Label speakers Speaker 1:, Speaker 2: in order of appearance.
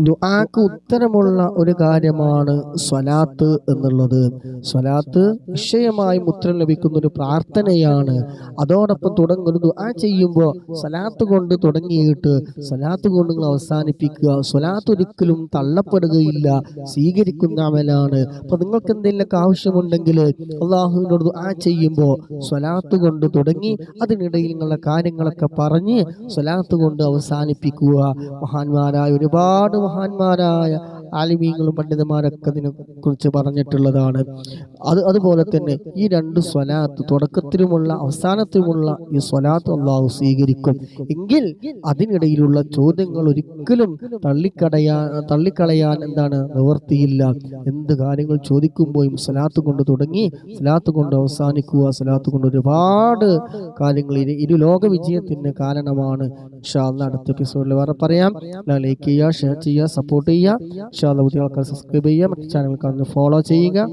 Speaker 1: ദുആക്ക് ഉത്തരമുള്ള ഒരു കാര്യമാണ് സ്വലാത്ത് എന്നുള്ളത്. സ്വലാത്ത് നിശ്ചയമായും ഉത്തരം ലഭിക്കുന്ന ഒരു പ്രാർത്ഥനയാണ്. അതോടൊപ്പം തുടങ്ങുന്ന ദുആ ചെയ്യുമ്പോൾ സ്വലാത്ത് കൊണ്ട് തുടങ്ങിയിട്ട് സ്വലാത്ത് കൊണ്ട് അവസാനിപ്പിക്കുക. സ്വലാത്ത് ഒരിക്കലും തള്ളപ്പെടുകയില്ല. സ്വീകരിക്കുന്ന അമലാണ്. അപ്പൊ നിങ്ങൾക്ക് എന്തെങ്കിലുമൊക്കെ ആവശ്യമുണ്ടെങ്കിൽ അള്ളാഹുവിനോട് ദുആ ചെയ്യുമ്പോൾ സ്വലാത്ത് കൊണ്ട് തുടങ്ങി അതിനിടയിൽ നിങ്ങളുടെ കാര്യങ്ങളൊക്കെ പറഞ്ഞ് സ്വലാത്ത് കൊണ്ട് അവസാനിപ്പിക്കുക. മഹാന്മാരായ ഒരുപാട് മഹാന്മാരായ ആലിമീങ്ങളും പണ്ഡിതന്മാരൊക്കെ ഇതിനെ കുറിച്ച് പറഞ്ഞിട്ടുള്ളതാണ്. അത് അതുപോലെ തന്നെ ഈ രണ്ട് സ്വലാത്ത് തുടക്കത്തിലുമുള്ള അവസാനത്തിലുമുള്ള ഈ സ്വലാത്ത് അള്ളാഹു സ്വീകരിക്കും. എങ്കിൽ അതിനിടയിലുള്ള ചോദ്യങ്ങൾ ഒരിക്കലും തള്ളിക്കടയാ തള്ളിക്കളയാൻ എന്താണ് നിവർത്തിയില്ല എന്ത് കാര്യങ്ങൾ ചോദിക്കുമ്പോഴും സ്വലാത്ത് കൊണ്ട് തുടങ്ങി സ്വലാത്ത് കൊണ്ട് അവസാനിക്കുക സ്വലാത്ത് കൊണ്ട് ഒരുപാട് കാര്യങ്ങൾ ഇരു ലോക വിജയത്തിന് കാരണമാണ്. അടുത്ത എപ്പിസോഡിൽ വേറെ പറയാം. ലൈക്ക് ചെയ്യുക ഷെയർ ചെയ്യുക സപ്പോർട്ട് ചെയ്യുക. പുതിയ ആൾക്കാർ സബ്സ്ക്രൈബ് ചെയ്യുക മറ്റു ചാനൽ ഫോളോ ചെയ്യുക.